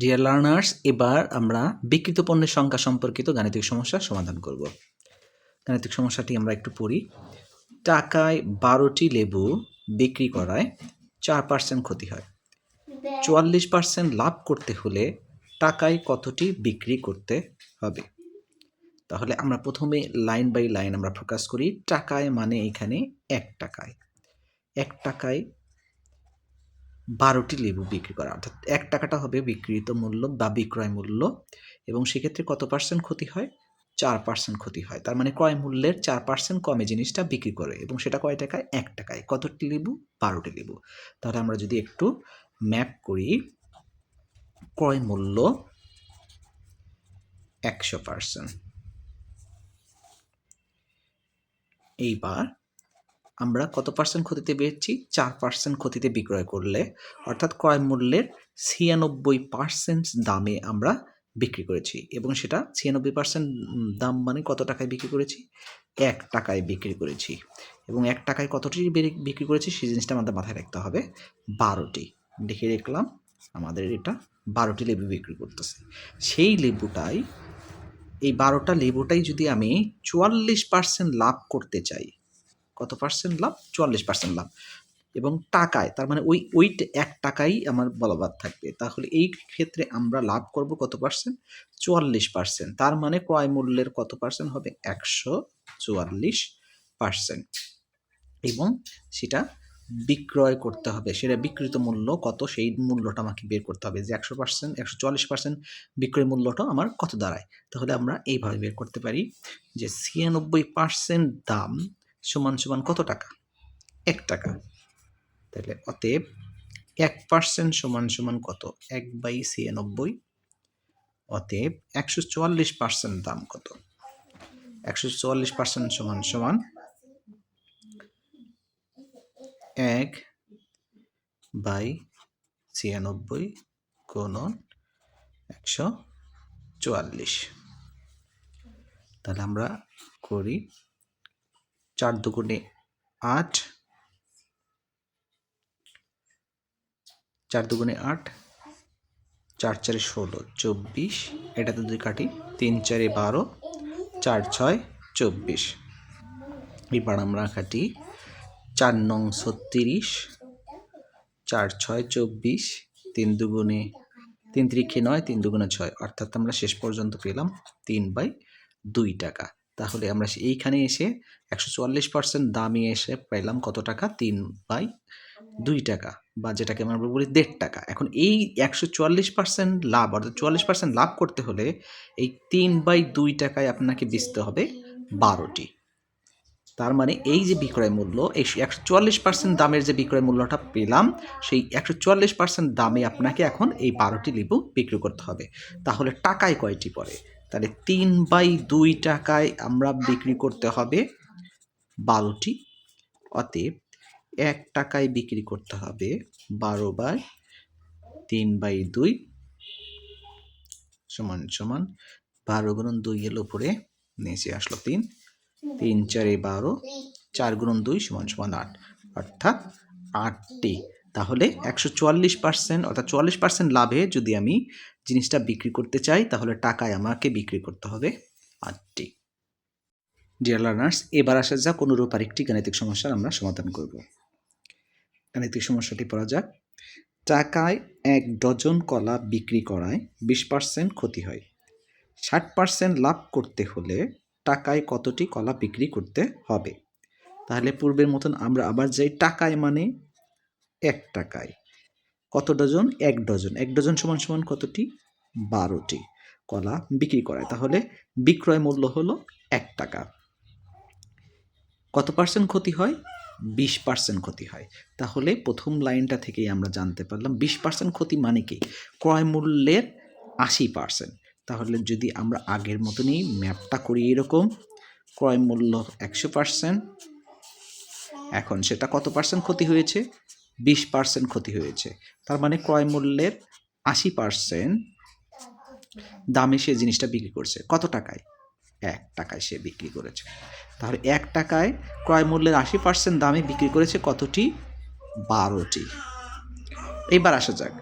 Dear learners এবার আমরা বিকৃত পণ্যের সংখ্যা সম্পর্কিত গাণিতিক সমস্যার সমাধান করব। গাণিতিক সমস্যাটি আমরা একটু পড়ি। টাকায় বারোটি লেবু বিক্রি করায় চার পার্সেন্ট ক্ষতি হয়। চুয়াল্লিশ পার্সেন্ট লাভ করতে হলে টাকায় কতটি বিক্রি করতে হবে? তাহলে আমরা প্রথমে লাইন বাই লাইন আমরা ফোকাস করি। টাকায় মানে এখানে এক টাকায়। এক টাকায় বারোটি লেবু বিক্রি করা। অর্থাৎ এক টাকাটা হবে বিক্রিত মূল্য বা বিক্রয় মূল্য এবং সেক্ষেত্রে কত পার্সেন্ট ক্ষতি হয়? চার পার্সেন্ট ক্ষতি হয়। তার মানে ক্রয় মূল্যের চার পার্সেন্ট কমে জিনিসটা বিক্রি করে এবং সেটা কয় টাকায়? এক টাকায়। কতটি লেবু? বারোটি লেবু। তাহলে আমরা যদি একটু ম্যাপ করি, ক্রয় মূল্য একশো পার্সেন্ট এইবার আমরা কত পার্সেন্ট ক্ষতিতে বেরছি চার পার্সেন্ট ক্ষতিতে বিক্রয় করলে। অর্থাৎ ক্রয় মূল্যের ছিয়ানব্বই পার্সেন্ট দামে আমরা বিক্রি করেছি। এবং সেটা ছিয়ানব্বই পার্সেন্ট দাম মানে কত টাকায় বিক্রি করেছি? এক টাকায় বিক্রি করেছি। এবং এক টাকায় কতটি বিক্রি করেছি? সেই জিনিসটা আমাদের মাথায় রাখতে হবে। বারোটি। লিখে রাখলাম, আমাদের এটা বারোটি লেবু বিক্রি করতেছে। সেই লেবুটাই, এই বারোটা লেবুটাই যদি আমি চুয়াল্লিশ পার্সেন্ট লাভ করতে চাই কত পার্সেন্ট লাভ? চুয়াল্লিশ পার্সেন্ট লাভ। এবং টাকায়, তার মানে ওই ওই এক টাকাই আমার বলবাদ থাকবে। তাহলে এই ক্ষেত্রে আমরা লাভ করব কত পার্সেন্ট চুয়াল্লিশ পার্সেন্ট তার মানে ক্রয় মূল্যের কত পার্সেন্ট হবে? একশো চুয়াল্লিশ পার্সেন্ট এবং সেটা বিক্রয় করতে হবে। সেটা বিক্রিত মূল্য কত? সেই মূল্যটা আমাকে বের করতে হবে। যে একশো পার্সেন্ট একশো চুয়াল্লিশ পার্সেন্ট বিক্রয় মূল্যটা আমার কত দাঁড়ায়? তাহলে আমরা এইভাবে বের করতে পারি যে ছিয়ানব্বই পার্সেন্ট দাম সমান সমান কত টাকা? এক টাকা। তাহলে অতএব এক পার্সেন্ট সমান সমান কত? এক বাই ছিয়ানব্বই। অতএব একশো চুয়াল্লিশ পার্সেন্ট দাম কত? একশো চুয়াল্লিশ পার্সেন্ট সমান সমান এক বাই ছিয়ানব্বই গুণন একশো চুয়াল্লিশ। তাহলে আমরা করি চার দুগুণে আট। চার দুগুণে আট, চার চারে ষোলো, চব্বিশ। এটাতে দুই কাটি, তিন চারে বারো, চার ছয়, চব্বিশ। এবার আমরা কাটি, চার নং ছত্রিশ, চার ছয়, চব্বিশ, তিন দুগুণে, তিন ত্রিখে নয়, তিন দুগুণে ছয়। অর্থাৎ আমরা শেষ পর্যন্ত পেলাম তিন বাই দুই টাকা। তাহলে আমরা এইখানে এসে একশো চুয়াল্লিশ পার্সেন্ট দামে এসে পেলাম কত টাকা? তিন বাই দুই টাকা বা যেটাকে আমরা বলি দেড় টাকা। এখন এই একশো চুয়াল্লিশ পার্সেন্ট লাভ, অর্থাৎ চুয়াল্লিশ পার্সেন্ট লাভ করতে হলে এই তিন বাই দুই টাকায় আপনাকে বেচতে হবে বারোটি। তার মানে এই যে বিক্রয় মূল্য, এই একশো চুয়াল্লিশ পার্সেন্ট দামের যে বিক্রয় মূল্যটা পেলাম, সেই একশো চুয়াল্লিশ পার্সেন্ট দামে আপনাকে এখন এই বারোটি লেবু বিক্রি করতে হবে। তাহলে টাকায় কয়টি পড়ে? তাহলে তিন বাই দুই টাকায় আমরা বিক্রি করতে হবে বারোটি। অতএব এক টাকায় বিক্রি করতে হবে বারো বাই তিন বাই দুই সমান সমান বারো গুণন দুই এর উপরে নিচে আসলো তিন। তিন চারে বারো, চার গুণন দুই সমান সমান আট। অর্থাৎ আটটি। তাহলে একশো চুয়াল্লিশ পার্সেন্ট অর্থাৎ চুয়াল্লিশ পার্সেন্ট লাভে যদি আমি জিনিসটা বিক্রি করতে চাই, তাহলে টাকায় আমাকে বিক্রি করতে হবে আটটি। ডিয়ার লার্নার্স এবার আসা যাক অনুরূপ আরেকটি গাণিতিক সমস্যার আমরা সমাধান করব। গাণিতিক সমস্যাটি পড়া যাক। টাকায় এক ডজন কলা বিক্রি করায় বিশ পার্সেন্ট ক্ষতি হয়। ষাট পার্সেন্ট লাভ করতে হলে টাকায় কতটি কলা বিক্রি করতে হবে? তাহলে পূর্বের মতন আমরা আবার যাই টাকায় মানে এক টাকায়। কত ডজন? এক ডজন। এক ডজন সমান সমান কতটি? বারোটি। কলা বিক্রি করায়। তাহলে বিক্রয় মূল্য হলো এক টাকা। কত পার্সেন্ট ক্ষতি হয়? বিশ পার্সেন্ট ক্ষতি হয়। তাহলে প্রথম লাইনটা থেকেই আমরা জানতে পারলাম, বিশ পার্সেন্ট ক্ষতি মানে কি? ক্রয় মূল্যের আশি পার্সেন্ট। তাহলে যদি আমরা আগের মতনই ম্যাপটা করি এরকম, ক্রয় মূল্য একশো পার্সেন্ট, এখন সেটা কত পার্সেন্ট ক্ষতি হয়েছে? বিশ পার্সেন্ট ক্ষতি হয়েছে। তার মানে ক্রয় মূল্যের আশি পার্সেন্ট দামে সে জিনিসটা বিক্রি করছে। কত টাকায়? এক টাকায় সে বিক্রি করেছে। তাহলে এক টাকায় ক্রয় মূল্যের আশি পার্সেন্ট দামে বিক্রি করেছে কতটি? বারোটি। এইবার আসা যাক।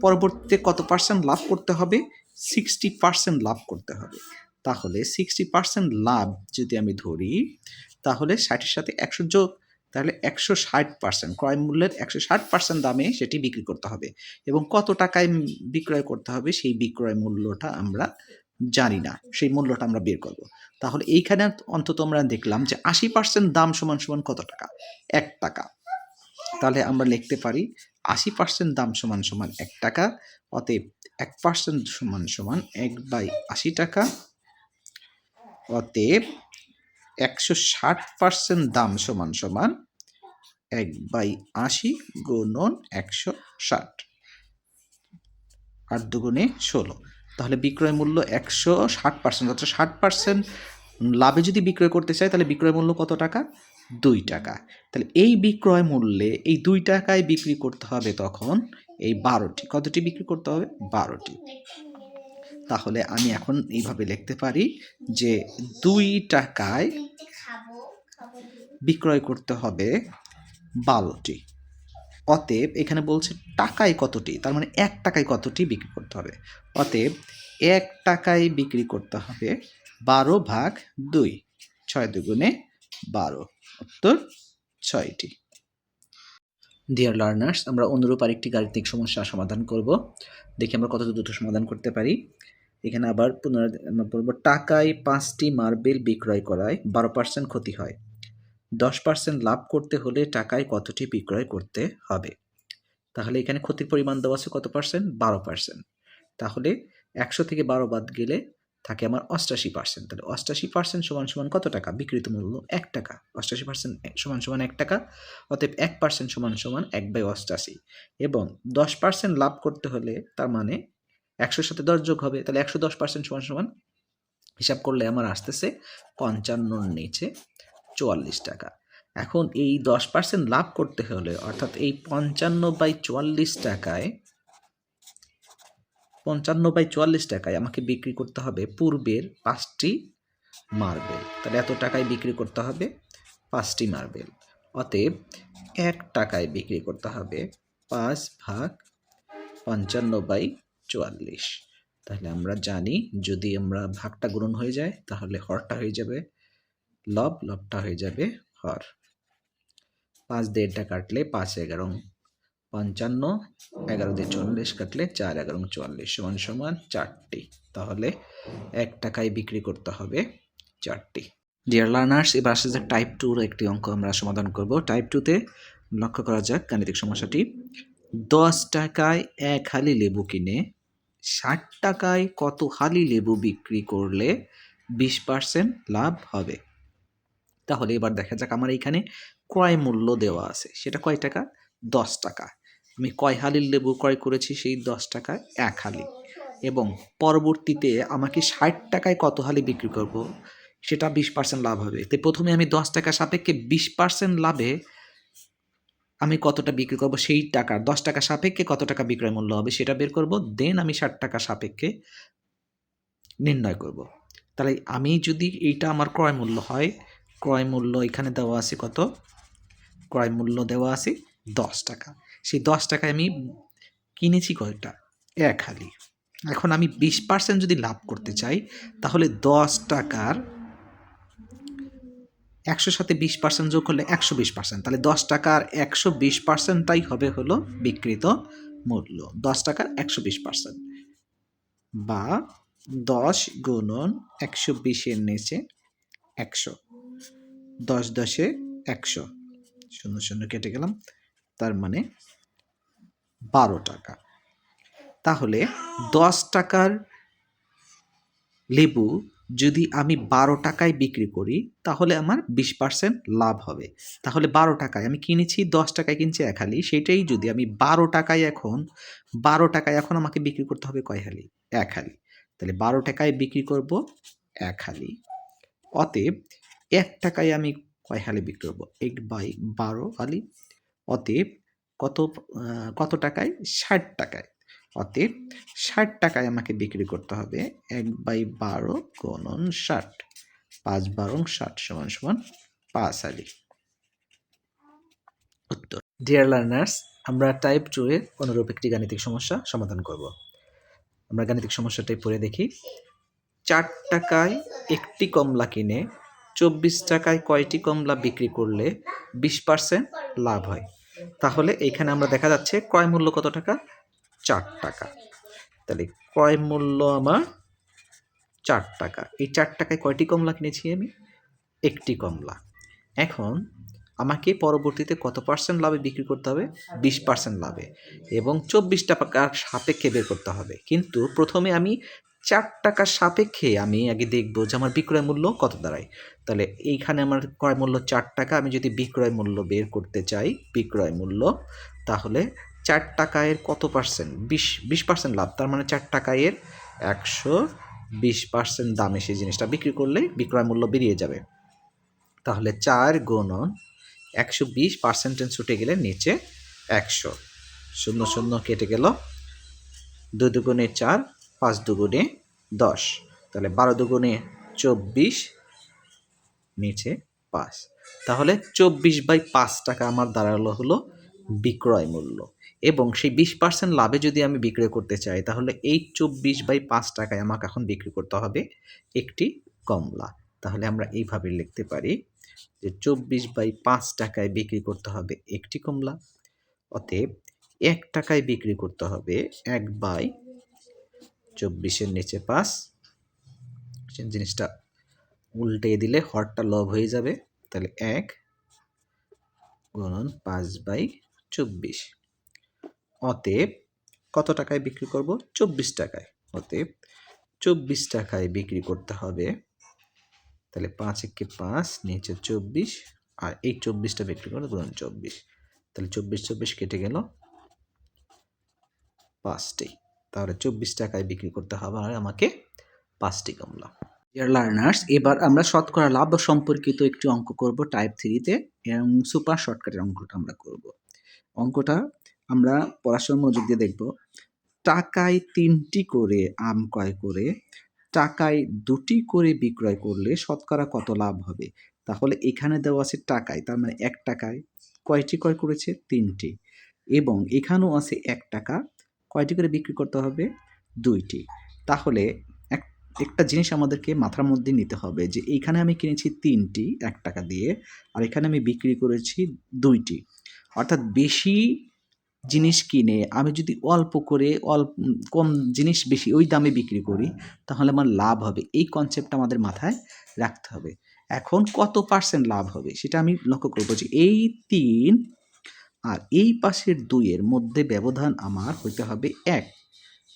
পরবর্তীতে কত পার্সেন্ট লাভ করতে হবে? সিক্সটি পার্সেন্ট লাভ করতে হবে। তাহলে সিক্সটি পার্সেন্ট লাভ যদি আমি ধরি, তাহলে ষাটের সাথে একশো যোগ তাহলে একশো ষাট পার্সেন্ট ক্রয় মূল্যের একশো ষাট পার্সেন্ট দামে সেটি বিক্রি করতে হবে এবং কত টাকায় বিক্রয় করতে হবে সেই বিক্রয় মূল্যটা আমরা জানি না, সেই মূল্যটা আমরা বের করব। তাহলে এইখানে অন্তত আমরা দেখলাম যে আশি পার্সেন্ট দাম সমান সমান কত টাকা? এক টাকা। তাহলে আমরা লিখতে পারি আশি পার্সেন্ট দাম সমান সমান এক টাকা, অতএব এক পার্সেন্ট সমান সমান এক বাই আশি টাকা, অতএব একশো ষাট পার্সেন্ট দাম সমান সমান এক বাই আশি গুণন একশো ষাট। আট দুগুণে ষোলো। তাহলে বিক্রয় মূল্য একশো ষাট পার্সেন্ট অর্থাৎ ষাট পার্সেন্ট লাভে যদি বিক্রয় করতে চাই, তাহলে বিক্রয় মূল্য কত টাকা? দুই টাকা। তাহলে এই বিক্রয় মূল্যে, এই দুই টাকায় বিক্রি করতে হবে তখন এই বারোটি। কতটি বিক্রি করতে হবে? বারোটি। তাহলে আমি এখন এইভাবে লিখতে পারি যে দুই টাকায় বিক্রয় করতে হবে বারোটি অতএব এখানে বলছে টাকায় কতটি? তার মানে এক টাকায় কতটি বিক্রি করতে হবে? অতএব এক টাকায় বিক্রি করতে হবে বারো ভাগ দুই, ছয় দুগুণে বারো, উত্তর ছয়টি। ডিয়ার লার্নার্স আমরা অনুরূপ আরেকটি গাণিতিক সমস্যা সমাধান করব। দেখি আমরা কত দ্রুত সমাধান করতে পারি। এখানে আবার পুনরায় বলব টাকায় পাঁচটি মার্বেল বিক্রয় করায় বারো পার্সেন্ট ক্ষতি হয়। দশ পার্সেন্ট লাভ করতে হলে টাকায় কতটি বিক্রয় করতে হবে? তাহলে এখানে ক্ষতির পরিমাণ দেওয়া আছে কত পার্সেন্ট বারো পার্সেন্ট তাহলে একশো থেকে বারো বাদ গেলে থাকে আমার অষ্টাশি পার্সেন্ট তাহলে অষ্টাশি পার্সেন্ট সমান সমান কত টাকা? বিক্রিত মূল্য এক টাকা। অষ্টাশি পার্সেন্ট সমান সমান এক টাকা, অতএব এক পার্সেন্ট সমান সমান এক বাই অষ্টাশি। এবং দশ পার্সেন্ট লাভ করতে হলে তার মানে একশোর সাথে দশ যোগ হবে, তাহলে একশো দশ পার্সেন্ট সমান সমান হিসাব করলে আমার আসতেছে পঞ্চান্নর নিচে চুয়াল্লিশ টাকা। এখন এই দশ পার্সেন্ট লাভ করতে হলে, অর্থাৎ এই পঞ্চান্ন বাই চুয়াল্লিশ টাকায়, পঞ্চান্ন বাই চুয়াল্লিশ টাকায় আমাকে বিক্রি করতে হবে পূর্বের পাঁচটি মার্বেল। তাহলে এত টাকায় বিক্রি করতে হবে পাঁচটি মার্বেল। অতএব এক টাকায় বিক্রি করতে হবে পাঁচ ভাগ পঞ্চান্ন বাই চুয়াল্লিশ। তাহলে আমরা জানি যদি আমরা ভাগটা গ্রহণ হয়ে যায়, তাহলে হরটা হয়ে যাবে লব, লবটা হয়ে যাবে হর। পাঁচ দেড়টা কাটলে পাঁচ এগারো। পঞ্চান্ন, এগারো দিয়ে চল্লিশ কাটলে চার, এগারো চুয়াল্লিশ সমান সমান চারটি। তাহলে এক টাকায় বিক্রি করতে হবে চারটি। ডিয়ার লার্নার্স এবার আসছে যে টাইপ টুর একটি অঙ্ক আমরা সমাধান করব। টাইপ টুতে লক্ষ্য করা যাক গাণিতিক সমস্যাটি। দশ টাকায় এক হালি লেবু কিনে ষাট টাকায় কত হালি লেবু বিক্রি করলে বিশ পার্সেন্ট লাভ হবে? তাহলে এবার দেখা যাক আমার এইখানে ক্রয় মূল্য দেওয়া আছে। সেটা কয় টাকা? দশ টাকা। আমি কয় হালির লেবু ক্রয় করেছি? সেই দশ টাকায় এক হালি। এবং পরবর্তীতে আমাকে ষাট টাকায় কত হালি বিক্রি করব? সেটা বিশ পার্সেন্ট লাভ হবে। তো প্রথমে আমি দশ টাকা সাপেক্ষে বিশ পার্সেন্ট লাভে আমি কতটা বিক্রি করব সেই টাকা, দশ টাকা সাপেক্ষে কত টাকা বিক্রয় মূল্য হবে সেটা বের করব দেন আমি ষাট টাকা সাপেক্ষে নির্ণয় করব। তাহলে আমি যদি এইটা আমার ক্রয় মূল্য হয়, ক্রয় মূল্য এখানে দেওয়া আছে কত? ক্রয় মূল্য দেওয়া আছে দশ টাকা। সেই দশ টাকায় আমি কিনেছি কয়টা? এক হালি। এখন আমি বিশ পার্সেন্ট যদি লাভ করতে চাই, তাহলে দশ টাকার একশোর সাথে বিশ পার্সেন্ট যোগ করলে একশো বিশ পার্সেন্ট তাহলে দশ টাকার একশো বিশ পার্সেন্টটাই হবে হলো বিক্রিত মূল্য। দশ টাকার একশো বিশ পার্সেন্ট বা দশ গুণন একশো বিশের নিচে একশো। দশ দশে একশো। শূন্য শূন্য কেটে গেলাম। তার মানে বারো টাকা। তাহলে দশ টাকার লেবু যদি আমি বারো টাকায় বিক্রি করি, তাহলে আমার বিশ পার্সেন্ট লাভ হবে। তাহলে বারো টাকায় আমি কিনেছি, দশ টাকায় কিনছি এক হালি, সেটাই যদি আমি বারো টাকায় এখন, বারো টাকায় এখন আমাকে বিক্রি করতে হবে কয় হালি? এক হালি। তাহলে বারো টাকায় বিক্রি করব এক হালি। অতএব এক টাকায় আমি কয় হালি বিক্রি করব? এক বাই বারো হালি। অতএব কত কত টাকায়? ষাট টাকায়। অতএব ষাট টাকায় আমাকে বিক্রি করতে হবে। এক বাই বারো গণন ষাট। পাঁচ বারো ষাট সমান সমান পাঁচ হালি উত্তর। ডিয়ার লার্নার্স আমরা টাইপ টু এর অনুরূপ একটি গাণিতিক সমস্যা সমাধান করব। আমরা গাণিতিক সমস্যাটাই পড়ে দেখি। চার টাকায় একটি কমলা কিনে চব্বিশ টাকায় কয়টি কমলা বিক্রি করলে বিশ পার্সেন্ট লাভ হয়? তাহলে এইখানে আমরা দেখা যাচ্ছে ক্রয় মূল্য কত টাকা? চার টাকা। তাহলে ক্রয় মূল্য আমার চার টাকা। এই চার টাকায় কয়টি কমলা কিনেছি আমি? একটি কমলা। এখন আমাকে পরবর্তীতে কত পার্সেন্ট লাভে বিক্রি করতে হবে? বিশ পার্সেন্ট লাভে। এবং চব্বিশ টাকার সাপেক্ষে বের করতে হবে। কিন্তু প্রথমে আমি চার টাকার সাপেক্ষে আমি আগে দেখব যে আমার বিক্রয় মূল্য কত দাঁড়ায়। তাহলে এইখানে আমার ক্রয় মূল্য চার টাকা। আমি যদি বিক্রয় মূল্য বের করতে চাই, বিক্রয় মূল্য, তাহলে চার টাকায়ের কত পার্সেন্ট বিশ বিশ পার্সেন্ট লাভ। তার মানে চার টাকায়ের একশো বিশ পার্সেন্ট দামে সেই জিনিসটা বিক্রি করলে বিক্রয় মূল্য বেরিয়ে যাবে। তাহলে চার গুণন একশো বিশ পার্সেন্টেজ ছুটে গেলে নিচে একশো। শূন্য শূন্য কেটে গেল। দু দুগুণে চার, পাঁচ দুগুণে দশ। তাহলে বারো দুগুণে চব্বিশ, নিচে পাঁচ। তাহলে চব্বিশ বাই পাঁচ টাকা আমার দাঁড়াল হলো বিক্রয় মূল্য। এবং সেই বিশ পার্সেন্ট লাভে যদি আমি বিক্রয় করতে চাই, তাহলে এই চব্বিশ বাই পাঁচ টাকায় আমাকে এখন বিক্রি করতে হবে একটি কমলা। তাহলে আমরা এইভাবে লিখতে পারি যে চব্বিশ বাই পাঁচ টাকায় বিক্রি করতে হবে একটি কমলা, অতএব এক টাকায় বিক্রি করতে হবে এক বাই চব্বিশের নিচে পাঁচ। জিনিসটা উল্টে দিলে হরটা লব হয়ে যাবে। তাহলে এক গুণন পাঁচ বাই চব্বিশ। অতএব কত টাকায় বিক্রি করব? চব্বিশ টাকায়। অতএব চব্বিশ টাকায় বিক্রি করতে হবে। তাহলে পাঁচ একে পাঁচ, নিচে চব্বিশ, আর এই চব্বিশটা বিক্রি করলে গুণন চব্বিশ। তাহলে চব্বিশ চব্বিশ কেটে গেল পাঁচটি। তাহলে চব্বিশ টাকায় বিক্রি করতে হবে আর আমাকে পাঁচটি কমলা। ডিয়ার লার্নার্স এবার আমরা শতকরা লাভ সম্পর্কিত একটি অঙ্ক করব টাইপ থ্রিতে এবং সুপার শর্টকাটের অঙ্কটা আমরা করব। অঙ্কটা আমরা পড়াশোনার মনোযোগ দিয়ে দেখব। টাকায় তিনটি করে আম ক্রয় করে, টাকায় দুটি করে বিক্রয় করলে শতকরা কত লাভ হবে? তাহলে এখানে দেওয়া আছে টাকায়, তার মানে এক টাকায় কয়টি ক্রয় করেছে? তিনটি। এবং এখানেও আছে এক টাকা, কয়টি করে বিক্রি করতে হবে? দুইটি। তাহলে এক, একটা জিনিস আমাদেরকে মাথার মধ্যে নিতে হবে যে এইখানে আমি কিনেছি তিনটি, এক টাকা দিয়ে, আর এখানে আমি বিক্রি করেছি দুইটি। অর্থাৎ বেশি জিনিস কিনে আমি যদি অল্প করে অল্প কম জিনিস বেশি ওই দামে বিক্রি করি, তাহলে আমার লাভ হবে। এই কনসেপ্টটা আমাদের মাথায় রাখতে হবে। এখন কত পার্সেন্ট লাভ হবে সেটা আমি লক্ষ্য করব যে এই তিন আর এই পাশের দুইয়ের মধ্যে ব্যবধান আমার হইতে হবে এক।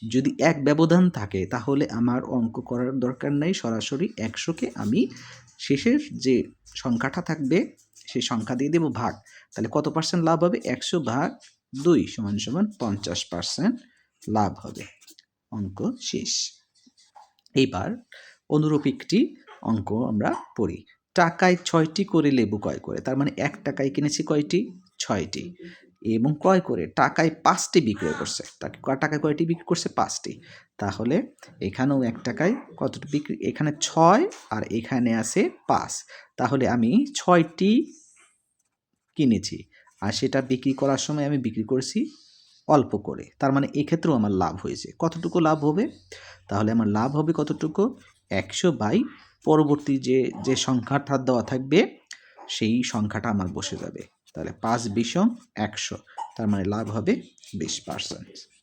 যদি এক ব্যবধান থাকে, তাহলে আমার অঙ্ক করার দরকার নেই, সরাসরি একশোকে আমি শেষের যে সংখ্যাটা থাকবে সেই সংখ্যা দিয়ে দেবো ভাগ। তাহলে কত পার্সেন্ট লাভ হবে? একশো ভাগ দুই সমান সমান পঞ্চাশ পার্সেন্ট লাভ হবে। অঙ্ক শেষ। এইবার অনুরূপ একটি অঙ্ক আমরা পড়ি। টাকায় ছয়টি করে লেবু ক্রয় করে, তার মানে এক টাকায় কিনেছি কয়টি? ছয়টি। এবং ক্রয় করে টাকায় পাঁচটি বিক্রয় করছে। তাকে টাকায় কয়টি বিক্রি করছে? পাঁচটি। তাহলে এখানেও এক টাকায় কতটি বিক্রি এখানে ছয় আর এখানে আছে পাঁচ। তাহলে আমি ছয়টি কিনেছি। আর সেটা বিক্রি করার সময় আমি বিক্রি করেছি অল্প করে। তার মানে এক্ষেত্রেও আমার লাভ হয়েছে। কতটুকু লাভ হবে? তাহলে আমার লাভ হবে কতটুকু? একশো বাই পরবর্তী যে যে সংখ্যাটা দেওয়া থাকবে, সেই সংখ্যাটা আমার বসে যাবে। তাহলে পাঁচ বিষম একশো। তার মানে লাভ হবে বিশ পার্সেন্ট